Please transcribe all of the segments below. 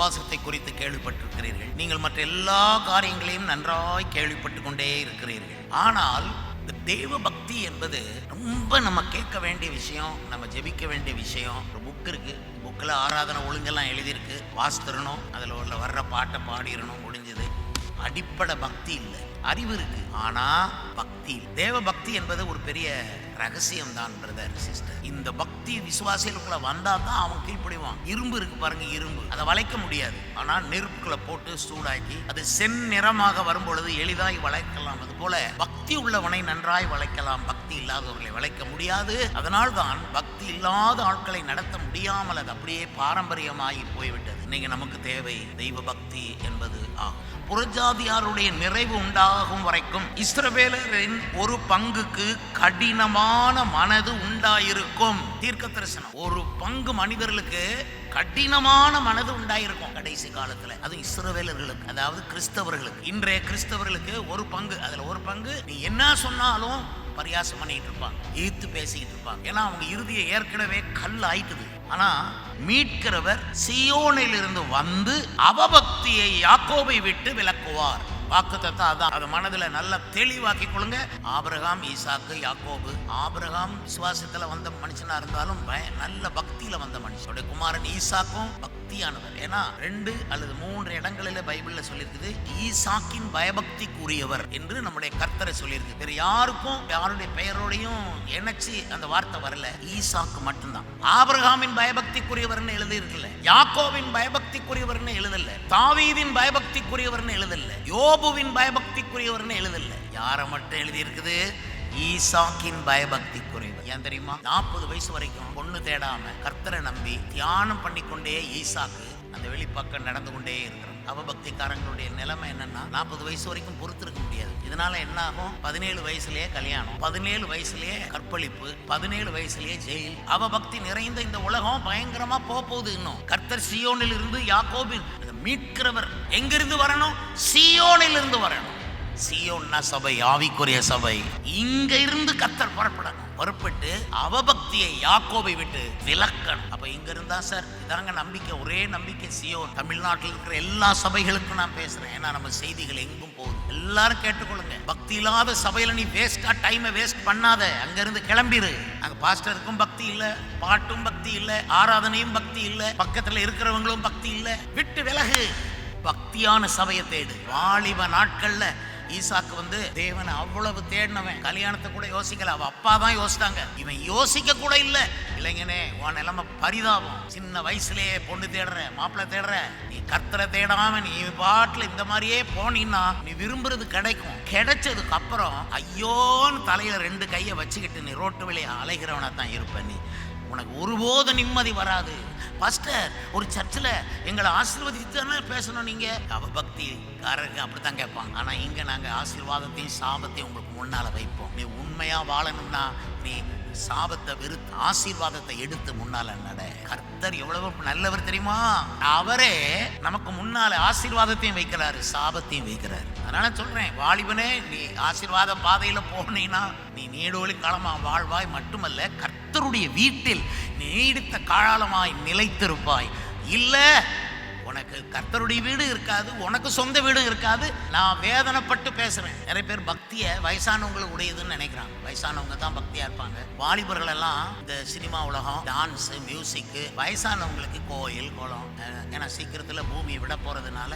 விசுவாசத்தை குறித்து கேள்விப்பட்டிருக்கிறீர்கள். நீங்கள் மற்ற எல்லா காரியங்களையும் நன்றாய் கேள்விப்பட்டு கொண்டே இருக்கிறீர்கள். ஆனால் இந்த தேவ பக்தி என்பது ரொம்ப நம்ம கேட்க வேண்டிய விஷயம் நம்ம ஜெபிக்க வேண்டிய விஷயம். ஒரு புக் இருக்கு. புக்கில் ஆராதனை ஒழுங்கெல்லாம் எழுதியிருக்கு. வாசித்திரணும் அதில் உள்ள வர்ற பாட்டை பாடிடணும். முடிஞ்சது. அடிப்படை பக்தி இல்லை. அறிவு இருக்கு. ஆனா பக்தி தேவ பக்தி என்பது ஒரு பெரிய ரகசியம் தான் பிரதர் சிஸ்டர் இந்த பக்தி விசுவாசிகளுக்குள்ள வந்தா தான் அவன் கீழ்ப்படிவான். இரும்பு இருக்கு பாருங்க இரும்பு. அதை வளைக்க முடியாது. ஆனா நெருப்புக்குள்ள போட்டு சூடாக்கி அது செந்நிறமாக வரும் பொழுது எளிதாய் வளைக்கலாம். அது போல பக்தி உள்ளவனை நன்றாய் வளைக்கலாம். பக்தி இல்லாதவர்களை வளைக்க முடியாது. அதனால் தான் பக்தி இல்லாத ஆட்களை நடத்த முடியாமல் அது அப்படியே பாரம்பரியமாகி போய்விட்டது. இன்னைக்கு நமக்கு தேவை தெய்வ பக்தி என்பது ஆகும். புறஜாதியாருடைய நிறைவு உண்டாகும் வரைக்கும் இஸ்ரவேலரின் ஒரு பங்குக்கு கடினமான மனது உண்டாயிருக்கும். தீர்க்க தரிசனம். ஒரு பங்கு மனிதர்களுக்கு கடினமான மனது உண்டாயிருக்கும். கடைசி காலத்துல. அது இஸ்ரவேலர்களுக்கு. அதாவது கிறிஸ்தவர்களுக்கு. இன்றைய கிறிஸ்தவர்களுக்கு ஒரு பங்கு. அதுல ஒரு பங்கு நீ என்ன சொன்னாலும் பரியாசம் பண்ணிட்டு இருப்பாங்க. ஈர்த்து பேசிக்கிட்டு இருப்பாங்க. ஏன்னா அவங்க இறுதியை ஏற்கனவே கல் ஆயிட்டுது ஆனா மீட்கிறவர் சியோனிலிருந்து வந்து அவபக்தியை யாக்கோவை விட்டு விலக்குவார். வாக்குத்தத்தம் அதான். அதை மனதில் நல்லா தெளிவாக்கி கொள்ளுங்க. ஆபிரகாம் ஈசாக்கு யாக்கோபு. ஆபிரகாம் விசுவாசத்தில் வந்த மனுஷனா இருந்தாலும் பய- நல்ல பக்தியில வந்த மனுஷனுடைய குமாரன் ஈசாக்கும் பக்தியானவர். ஏன்னா ரெண்டு அல்லது மூன்று இடங்களில் பைபிள்ல சொல்லியிருக்குது ஈசாக்கின் பயபக்திக்குரியவர் என்று நம்முடைய கர்த்தரை சொல்லியிருக்கு வேற யாருக்கும் யாருடைய பெயரோடையும் இணைச்சு அந்த வார்த்தை வரல. ஈசாக்கு மட்டும்தான். ஆபிரகாமின் பயபக்திக்குரியவர்னு எழுதி யாக்கோவின் பயபக்திக்குரியவர்னு எழுதல. தாவீதின் பயபக்திக்குரியவர்னு எழுதல. யோபுவின் பயபக்திக்குரியவர்னு எழுதல. யாரை மட்டும் எழுதி இருக்குது ஈசாக்கின் குறைவு ஏன் தெரியுமா? நாற்பது வயசு வரைக்கும் பொண்ணு தேடாம கர்த்தரை நம்பி தியானம் பண்ணிக்கொண்டே ஈசாக்கு அந்த வெளிப்பக்கம் நடந்து கொண்டே இருக்கிறோம் அவபக்திக்காரங்களுடைய நிலைமை என்னன்னா நாற்பது வயசு வரைக்கும் பொறுத்திருக்க முடியாது. இதனால என்ன ஆகும் பதினேழு வயசுலயே கல்யாணம் பதினேழு வயசுலயே கற்பழிப்பு பதினேழு வயசுலயே ஜெயில். அவபக்தி நிறைந்த இந்த உலகம் பயங்கரமா போக போகுது இன்னும். கர்த்தர் சியோனில் இருந்து யாக்கோபின் மீட்கிறவர் எங்கிருந்து வரணும்? சியோனில் இருந்து வரணும். சியோன்னா சபை ஆவிக்குரிய சபை. இங்க இருந்து கத்தர் புறப்படணும். புறப்பட்டு அவபக்தியை யாக்கோபை விட்டு விலக்கணும். அப்ப இங்க இருந்தா சார் இதாங்க நம்பிக்கை. ஒரே நம்பிக்கை சியோன். தமிழ்நாட்டில் இருக்கிற எல்லா சபைகளுக்கும் நான் பேசுறேன். ஏன்னா நம்ம செய்திகள் எங்கும் போகுது எல்லாரும் கேட்டுக்கொள்ளுங்க. பக்தி இல்லாத சபையில நீ வேஸ்டா டைமை வேஸ்ட் பண்ணாத. அங்கேருந்து கிளம்பிடு கிளம்பிரு. அங்க பாஸ்டருக்கும் பக்தி இல்ல பாட்டும் பக்தி இல்ல ஆராதனையும் பக்தி இல்ல பக்கத்துல இருக்கிறவங்களும் பக்தி இல்ல. விட்டு விலகு. பக்தியான சபையை தேடு. வாலிப நாட்கள்ல ஈசாக்கு வந்து தேவனை அவ்வளவு தேடினவன் கல்யாணத்தை கூட யோசிக்கல அவ அப்பா தான் யோசித்தாங்க இவன் யோசிக்க கூட இல்ல. இளைஞனே உன் நிலைமை பரிதாபம். சின்ன வயசுலயே பொண்ணு தேடுற மாப்பிள்ள தேடுற நீ கர்த்தரை தேடாம நீ பாட்டுல இந்த மாதிரியே போனீன்னா நீ விரும்புறது கிடைக்கும். கிடைச்சதுக்கு அப்புறம் ஐயோன்னு தலையில ரெண்டு கையை வச்சுக்கிட்டு நீ ரோட்டு வழியை அலைகிறவனா தான் இருப்ப நீ. உனக்கு ஒருபோதும் நிம்மதி வராது. பாஸ்டர் ஒரு சர்ச்சில் எங்களை ஆசீர்வதித்து பேசணும் நீங்க? அவ பக்திக்காரருக்கு அப்படித்தான் கேட்பாங்க. ஆனால் இங்கே நாங்கள் ஆசீர்வாதத்தையும் சாபத்தையும் உங்களுக்கு முன்னால் வைப்போம். நீ உண்மையாக வாழணும்னா நீ சாபத்தை வெறுத்து ஆசீர்வாதத்தை எடுத்து முன்னால் நட. கர்த்தர் எவ்வளவு நல்லவர் தெரியுமா? அவரே நமக்கு முன்னால ஆசீர்வாதத்தையும் வைக்கிறாரு சாபத்தையும் வைக்கிறாரு. அதனால சொல்றேன் வாலிபனே நீ ஆசீர்வாத பாதையில போனீங்கன்னா நீ நீடோழி காலமா வாழ்வாய் மட்டுமல்ல கர்த்தருடைய வீட்டில் நீடித்த காலமாய் நிலைத்திருப்பாய். இல்லை உனக்கு கர்த்தருடைய வீடு இருக்காது உனக்கு சொந்த வீடும் இருக்காது. நான் வேதனைப்பட்டு பேசுறேன் நிறைய பேர் பக்தியை வயசானவங்களுக்கு உடையதுன்னு நினைக்கிறாங்க. வயசானவங்க தான் பக்தியா இருப்பாங்க. வாலிபர்கள் எல்லாம் இந்த சினிமா உலகம் டான்ஸ் மியூசிக் வயசானவங்களுக்கு கோயில் குளம். ஏன்னா சீக்கிரத்துல பூமியை விட போறதுனால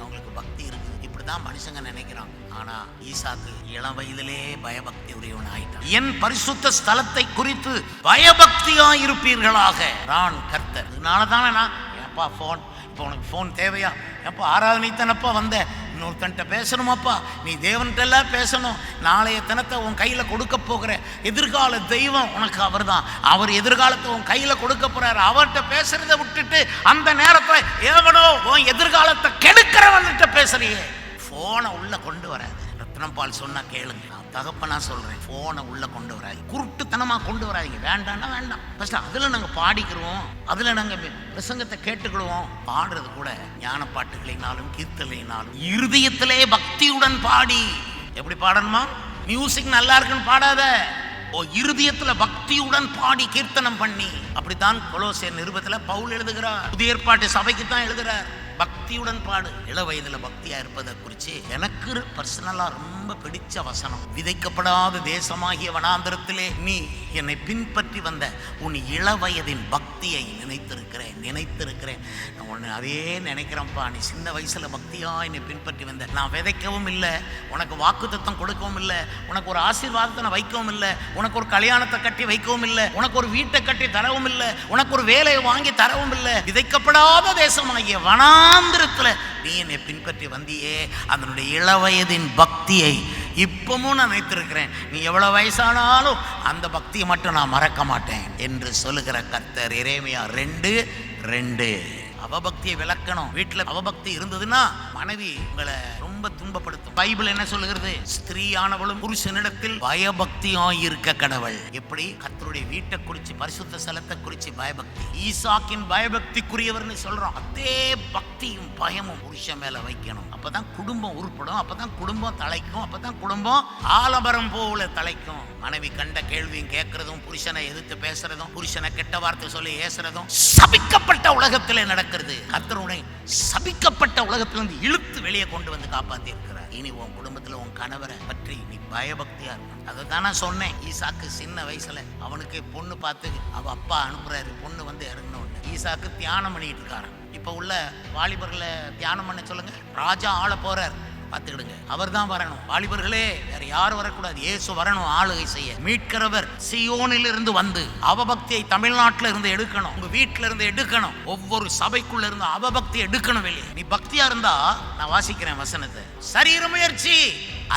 அவங்களுக்கு பக்தி இருக்குது. இப்படிதான் மனுஷங்க நினைக்கிறாங்க. ஆனா ஈசாக்கு இளம் வயதிலே பயபக்தி உரியவன் ஆயிட்டான். என் பரிசுத்த ஸ்தலத்தை குறித்து பயபக்தியா இருப்பீர்களாக. நான் கர்த்தர். இதனால தானே நான் ஏப்பா ஃபோன் இப்போ உனக்கு ஃபோன் தேவையா? எப்போ ஆராதனை தானப்பா வந்த? இன்னொருத்தன்ட்ட பேசணுமாப்பா? நீ தேவன்கிட்டலாம் பேசணும். நாளைய தினத்தை உன் கையில் கொடுக்க போகிற எதிர்கால தெய்வம் உனக்கு அவர் தான் அவர் எதிர்காலத்தை உன் கையில் கொடுக்க போகிறார் அவர்கிட்ட பேசுகிறத விட்டுட்டு அந்த நேரத்தில் ஏவனோ உன் எதிர்காலத்தை கெடுக்கிறவன்கிட்ட பேசுறியே. ஃபோனை உள்ளே கொண்டு வராது. ரத்னம் சொன்னால் சொன்னா கேளுங்க. நான் தகப்பனா சொல்றேன். ஃபோனை உள்ள கொண்டு வராது. குருட்டுத்தனமா கொண்டு வராதீங்க. வேண்டாம்னா வேண்டாம். ஃபர்ஸ்ட் அதுல நாங்க பாடிக்கிறோம். அதுல நாங்க பிரசங்கத்தை கேட்டுக்கிடுவோம். பாடுறது கூட ஞான பாட்டுகளினாலும் கீர்த்தலையினாலும் இருதயத்திலே பக்தியுடன் பாடி. எப்படி பாடணுமா? மியூசிக் நல்லா இருக்குன்னு பாடாத. ஓ இருதயத்துல பக்தியுடன் பாடி கீர்த்தனம் பண்ணி. அப்படித்தான் கொலோசியர் நிருபத்துல பவுல் எழுதுகிறார். புதிய ஏற்பாட்டு சபைக்கு தான் எழுதுறார் பக்தியுடன் பாடு இள வயதில் பக்தியாக இருப்பதை குறித்து எனக்கு பர்சனலாக ரொம்ப பிடிச்ச வசனம். விதைக்கப்படாத தேசமாகிய வனாந்திரத்திலே நீ என்னை பின்பற்றி வந்த உன் இளவயதின் பக்தியை நினைத்திருக்கிறேன் நினைத்திருக்கிறேன். நான் உன்னை அதே நினைக்கிறேன்ப்பா. நீ சின்ன வயசில் பக்தியாக என்னை பின்பற்றி வந்த. நான் விதைக்கவும் இல்லை உனக்கு வாக்குத்தத்தம் கொடுக்கவும் இல்லை உனக்கு ஒரு ஆசீர்வாதத்தை நான் வைக்கவும் இல்லை உனக்கு ஒரு கல்யாணத்தை கட்டி வைக்கவும் இல்லை உனக்கு ஒரு வீட்டை கட்டி தரவும் இல்லை உனக்கு ஒரு வேலையை வாங்கி தரவும் இல்லை. விதைக்கப்படாத தேசமாகிய வனாந்திரத்தில் நீ என்னை பின்பற்றி வந்தியே? அதனுடைய இளவயதின் பக்தியை இப்பவும் நான் நினைத்திருக்கிறேன் நீ எவ்வளோ வயசானாலும் அந்த பக்தியை மட்டும் நான் மறக்க மாட்டேன் என்று சொல்லுகிற கர்த்தர் இறைமையா ரெண்டு ரெண்டு. அவபக்தியை விளக்கணும். வீட்டில் அவபக்தி இருந்ததுன்னா மனைவி உங்களை ரொம்ப துன்பப்படுத்தும். பைபிள் என்ன சொல்லுகிறது? ஸ்திரீயானவளும் புருஷனிடத்தில் பயபக்தியாய் இருக்க கடவுள். எப்படி? கத்தருடைய வீட்டை குறிச்சு பரிசுத்த ஸ்தலத்தை குறிச்சு பயபக்தி. ஈசாக்கின் பயபக்திக்குரியவர்னு சொல்றோம். அதே பக்தியும் பயமும் புருஷன் மேல வைக்கணும். அப்பதான் குடும்பம் உருப்படும். அப்பதான் குடும்பம் தலைக்கும். அப்பதான் குடும்பம் ஆலமரம் போல தலைக்கும். மனைவி கண்ட கேள்வியும் கேட்கறதும் புருஷனை எதிர்த்து பேசுறதும் புருஷனை கெட்ட வார்த்தை சொல்லி ஏசுறதும் சபிக்கப்பட்ட உலகத்திலே நடக்கிறது. கத்தருடைய சபிக்கப்பட்ட உலகத்திலிருந்து இழுத்து வெளியே கொண்டு வந்து காப்பாத்தி இருக்கிறார் இனி உன் குடும்பத்துல உன் கணவரை பற்றி நீ பயபக்தியா இருக்கும் அதை தான் நான் சொன்னேன். ஈசாக்கு சின்ன வயசுல அவனுக்கு பொண்ணு பார்த்து அவ அப்பா அனுப்புறாரு. பொண்ணு வந்து இறங்கணும் ஈசாக்கு தியானம் பண்ணிட்டு இருக்காரன் இப்ப உள்ள வாலிபர்களை தியானம் பண்ண சொல்லுங்க. ராஜா ஆள போறாரு. பார்த்துக்கிடுங்க. அவர் தான் வரணும். வாலிபர்களே வேற யாரும் வரக்கூடாது. இயேசு வரணும் ஆளுகை செய்ய. மீட்கிறவர் சியோனில் இருந்து வந்து அவபக்தியை தமிழ்நாட்டில் இருந்து எடுக்கணும். உங்க வீட்டில இருந்து எடுக்கணும். ஒவ்வொரு சபைக்குள்ள இருந்து அவபக்தி எடுக்கணும் வெளியே. நீ பக்தியா இருந்தா நான் வாசிக்கிறேன் வசனத்தை. சரீர முயற்சி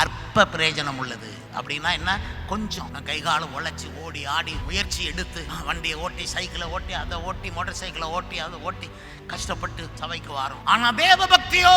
அற்ப பிரயோஜனம் உள்ளது. அப்படின்னா என்ன? கொஞ்சம் நான் கை காலம் உழைச்சி ஓடி ஆடி முயற்சி எடுத்து வண்டியை ஓட்டி சைக்கிளை ஓட்டி அதை ஓட்டி மோட்டார் சைக்கிளை ஓட்டி அதை ஓட்டி கஷ்டப்பட்டு சபைக்கு வரோம். ஆனா தேவ பக்தியோ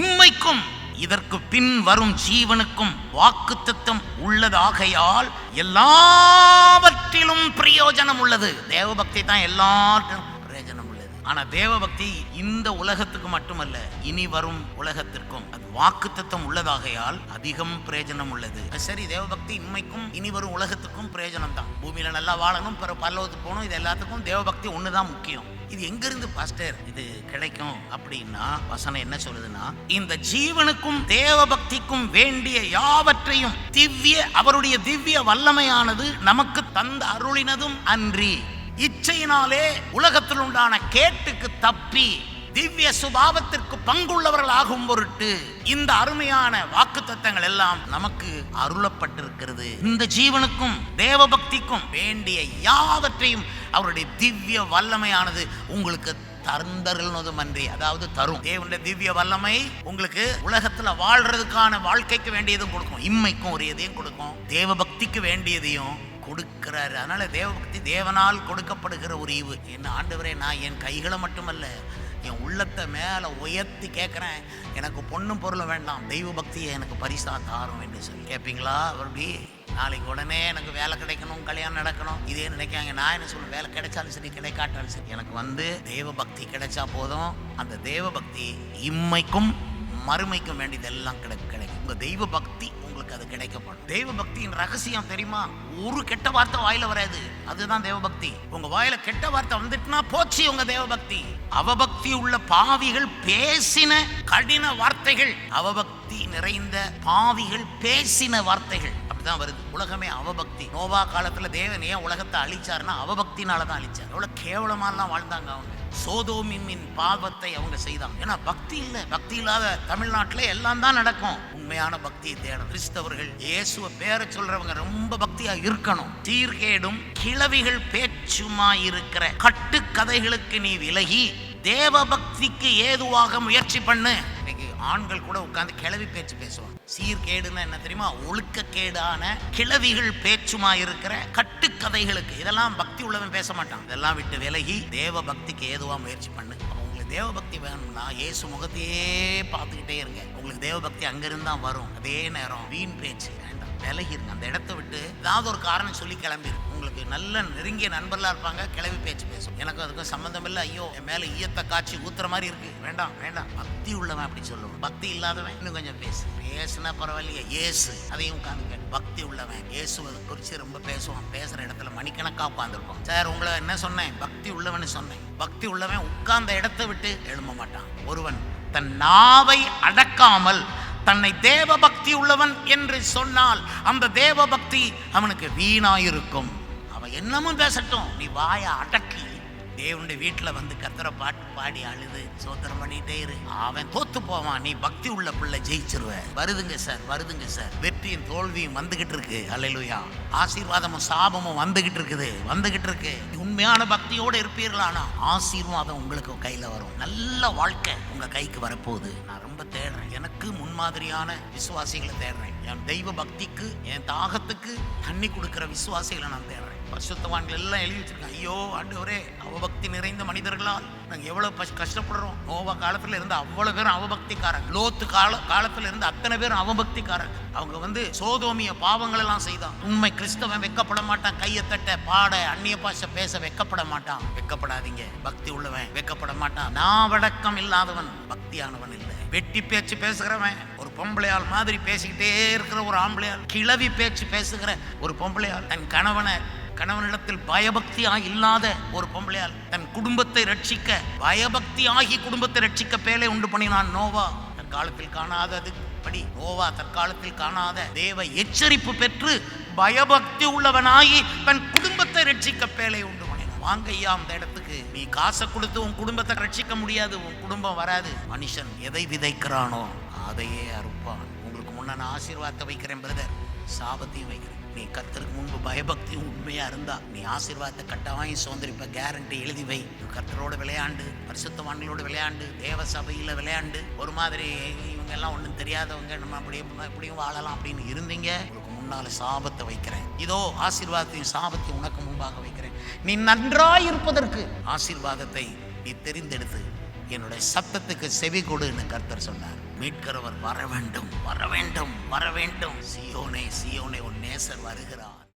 இம்மைக்கும் இதற்கு பின் வரும் ஜீவனுக்கும் வாக்குத்தத்தம் உள்ளதாகையால் எல்லாவற்றிலும் பிரயோஜனம் உள்ளது. தேவபக்தி தான் எல்லாத்திலும் பிரயோஜனம் உள்ளது. ஆனா தேவபக்தி இந்த உலகத்துக்கு மட்டுமல்ல இனி வரும் உலகத்திற்கும் அது வாக்குத்தத்தம் உள்ளதாகையால் அதிகம் பிரயோஜனம் உள்ளது. சரி தேவபக்தி இன்மைக்கும் இனி வரும் உலகத்துக்கும் பிரயோஜனம் தான். பூமியில நல்லா வாழணும் பிற பல்லவத்துக்கு போகணும் இது எல்லாத்துக்கும் தேவபக்தி ஒண்ணுதான் முக்கியம். இது எங்கிருந்து பாஸ்டர்? இது கிடைக்கும் அப்படின்னா வசனம் என்ன சொல்லுதுன்னா இந்த ஜீவனுக்கும் தேவ பக்திக்கும் வேண்டிய யாவற்றையும் திவ்ய அவருடைய திவ்ய வல்லமையானது நமக்கு தந்த அருளினதும் அன்றி. இச்சையினாலே உலகத்தில் உண்டான கேட்டுக்கு தப்பி திவ்ய சுபாவத்திற்கு பங்குள்ளவர்கள் ஆகும் பொருட்டு இந்த அருமையான வாக்கு எல்லாம் நமக்கு அருளப்பட்டிருக்கிறது. இந்த ஜீவனுக்கும் தேவபக்திக்கும் வேண்டிய யாவற்றையும் அவருடைய திவ்ய வல்லமையானது உங்களுக்கு தந்தருள்னதும் அன்றி அதாவது தரும். தேவனுடைய திவ்ய வல்லமை உங்களுக்கு உலகத்துல வாழ்றதுக்கான வாழ்க்கைக்கு வேண்டியதும் கொடுக்கும். இம்மைக்கும் ஒரு எதையும் கொடுக்கும். தேவபக்திக்கு வேண்டியதையும் கொடுக்கிறாரு. அதனால தேவபக்தி தேவனால் கொடுக்கப்படுகிற ஒரு ஈவு. என்ன ஆண்டவரே நான் என் கைகளை மட்டுமல்ல என் உள்ளத்தை மேலே உயர்த்தி கேட்குறேன் எனக்கு பொண்ணும் பொருளும் வேண்டாம். தெய்வ பக்தியை எனக்கு பரிசா தாரும் என்று சொல்லி. கேட்பீங்களா அப்படி நாளைக்கு உடனே எனக்கு வேலை கிடைக்கணும் கல்யாணம் நடக்கணும். இதே நினைக்காங்க. நான் என்ன சொல்லுவேன்? வேலை கிடைச்சாலும் சரி கிடைக்காட்டாலும் சரி. எனக்கு வந்து தெய்வ பக்தி கிடைச்சா போதும். அந்த தெய்வ பக்தி இம்மைக்கும் மறுமைக்கும் வேண்டியதெல்லாம் கிடை கிடைக்கும். உங்கள் தெய்வ பக்தி அது கிடைக்கப்படும். தெய்வ பக்தியின் ரகசியம் தெரியுமா? ஒரு கெட்ட வார்த்தை வாயில வராது. அதுதான் தேவபக்தி. உங்க வாயில கெட்ட வார்த்தை வந்துட்டுனா போச்சு உங்க தேவபக்தி. அவபக்தி உள்ள பாவிகள் பேசின கடின வார்த்தைகள் அவபக்தி நிறைந்த பாவிகள் பேசின வார்த்தைகள். அப்படிதான் வருது. உலகமே அவபக்தி. நோவா காலத்துல தேவன் ஏன் உலகத்தை அழிச்சாருன்னா அவபக்தினால தான் அழிச்சார். எவ்வளவு கேவலமாலாம் வாழ்ந்தாங்க அவங்க. சோதோமின் பாவத்தை அவங்க செய்தாங்க. ஏன்னா பக்தி இல்லை. பக்தி இல்லாத தமிழ்நாட்டில் எல்லாம் தான் நடக்கும். உண்மையான பக்தியை தேடும் கிறிஸ்தவர்கள் இயேசுவ பேரை சொல்றவங்க ரொம்ப பக்தியா இருக்கணும். சீர்கேடும் கிளவிகள் பேச்சுமா இருக்கிற கட்டுக்கதைகளுக்கு நீ விலகி தேவ பக்திக்கு ஏதுவாக முயற்சி பண்ணு. ஆண்கள் கூட உட்காந்து கிளவி பேச்சு பேசுவாங்க. சீர்கேடுன்னா என்ன தெரியுமா? ஒழுக்கக்கேடான கிளவிகள் பேச்சுமா இருக்கிற கட்டுக்கதைகளுக்கு. இதெல்லாம் பக்தி உள்ளவன் பேச மாட்டான். இதெல்லாம் விட்டு விலகி தேவ பக்திக்கு ஏதுவா முயற்சி பண்ணு. உங்களுக்கு தேவபக்தி வேணும்னா இயேசு முகத்தையே பார்த்துக்கிட்டே இருங்க. உங்களுக்கு தேவபக்தி அங்கிருந்து தான் வரும். அதே நேரம் வீண் பேச்சு. விலகிருங்க அந்த இடத்த விட்டு ஏதாவது ஒரு காரணம் சொல்லி கிளம்பிரு. உங்களுக்கு நல்ல நெருங்கிய நண்பர்களா இருப்பாங்க. கிளவி பேச்சு பேசும். எனக்கு அதுக்கும் சம்மந்தம் இல்லை. ஐயோ என் மேல ஈயத்தை காய்ச்சி ஊத்துற மாதிரி இருக்கு. வேண்டாம் வேண்டாம். பக்தி உள்ளவன் அப்படி சொல்லுவான் பக்தி இல்லாதவன் இன்னும் கொஞ்சம் பேசு. பேசுனா பரவாயில்லையே. ஏசு. அதையும் உட்காந்து பக்தி உள்ளவன். ஏசுவது குறித்து ரொம்ப பேசுவான். பேசுற இடத்துல மணிக்கணக்கா உட்காந்துருப்பான் சார் உங்களை என்ன சொன்னேன்? பக்தி உள்ளவன் சொன்னேன். பக்தி உள்ளவன் உட்கார்ந்த இடத்தை விட்டு எழும்ப மாட்டான். ஒருவன் தன் நாவை அடக்காமல் தன்னை தேவ பக்தி உள்ளவன் என்று சொன்னால் அந்த தேவ பக்தி அவனுக்கு வீணாயிருக்கும். அவன் என்னமும் பேசட்டும். நீ வாயை அடக்கி. தேவனுடைய வீட்டில் வந்து கத்தரை பாட்டு பாடி அழுது சோத்திரம் பண்ணிட்டே இரு. அவன் தோத்து போவான். நீ பக்தி உள்ள பிள்ளை ஜெயிச்சிருவ. வருதுங்க சார் வருதுங்க சார். வெற்றியும் தோல்வியும் வந்துகிட்டு இருக்கு. அலையிலுயா ஆசீர்வாதமும் சாபமும் வந்துகிட்டு இருக்குது. வந்துகிட்டு இருக்கு. உண்மையான பக்தியோடு இருப்பீர்களானா ஆசீர்வாதம் உங்களுக்கு கையில் வரும். நல்ல வாழ்க்கை உங்கள் கைக்கு வரப்போகுது. நான் ரொம்ப தேடுறேன். எனக்கு முன்மாதிரியான விசுவாசிகளை தேடுறேன். என் தெய்வ பக்திக்கு என் தாகத்துக்கு தண்ணி கொடுக்குற விசுவாசிகளை நான் தேடுறேன். பரிசுத்தவான்கள் எல்லாம் எழுதி வச்சிருக்கேன். ஐயோ ஆண்டவரே அவபக்தி நிறைந்த மனிதர்களால் நாங்கள் எவ்வளோ பஷ் கஷ்டப்படுறோம். நோவா காலத்தில் இருந்து அவ்வளோ பேரும் அவபக்திக்காரங்க லோத்து கால காலத்தில் இருந்து அத்தனை பேரும் அவபக்திக்காரங்க அவங்க வந்து சோதோமிய பாவங்கள் எல்லாம் செய்தான். உண்மை கிறிஸ்தவன் வெக்கப்பட மாட்டான். கையை தட்ட பாட அந்நிய பாஷை பேச வெக்கப்பட மாட்டான். வெக்கப்படாதீங்க. பக்தி உள்ளவன் வெக்கப்பட மாட்டான். நாவடக்கம் இல்லாதவன் பக்தியானவன் இல்லை. வெட்டி பேச்சு பேசுகிறவன் பொம்பளையால் மாதிரி பேசிக்கிட்டே இருக்கிற ஒரு ஆம்பளையால் கிளவி பேச்சு பேசுகிற ஒரு பொம்பளையால் தன் கணவனை கணவனிடத்தில் பயபக்தியா இல்லாத ஒரு பொம்பளையால் தன் குடும்பத்தை ரட்சிக்க பயபக்தி ஆகி குடும்பத்தை ரட்சிக்க பேலை உண்டு பண்ணினான் நோவா. தற்காலத்தில் காணாதது படி நோவா தற்காலத்தில் காணாத தேவ எச்சரிப்பு பெற்று பயபக்தி உள்ளவனாகி தன் குடும்பத்தை ரட்சிக்க பேலை உண்டு வாங்க ஐயா அந்த இடத்துக்கு. நீ காசை கொடுத்து உன் குடும்பத்தை ரட்சிக்க முடியாது. உன் குடும்பம் வராது. மனுஷன் எதை விதைக்கிறானோ அதையே அறுப்பான். உங்களுக்கு முன்ன நான் ஆசீர்வாதத்தை வைக்கிறேன் பிரதர் சாபத்தையும் வைக்கிறேன். நீ கர்த்தருக்கு முன்பு பயபக்தி உண்மையா இருந்தா நீ ஆசீர்வாதத்தை கட்டாயம் சுதந்திரிப்ப கேரண்டி எழுதி வை. கர்த்தரோட விளையாண்டு பரிசுத்தவான்களோட விளையாண்டு தேவ சபையில விளையாண்டு ஒரு மாதிரி இவங்க எல்லாம் ஒன்றும் தெரியாதவங்க நம்ம அப்படியே இப்படியும் வாழலாம் அப்படின்னு இருந்தீங்க உங்களுக்கு முன்னால சாபத்தை வைக்கிறேன். இதோ ஆசீர்வாதத்தையும் சாபத்தையும் உனக்கு முன்பாக வைக்கிறேன். நீ நன்றாய் இருப்பதற்கு ஆசீர்வாதத்தை நீ தெரிந்தெடுத்து என்னுடைய சத்தத்துக்கு செவி கொடுன்னு கர்த்தர் சொன்னார். மீட்கிறவர் வர வேண்டும் வர வேண்டும் வர வேண்டும். சியோனே சியோனே உன் நேசர் வருகிறார்.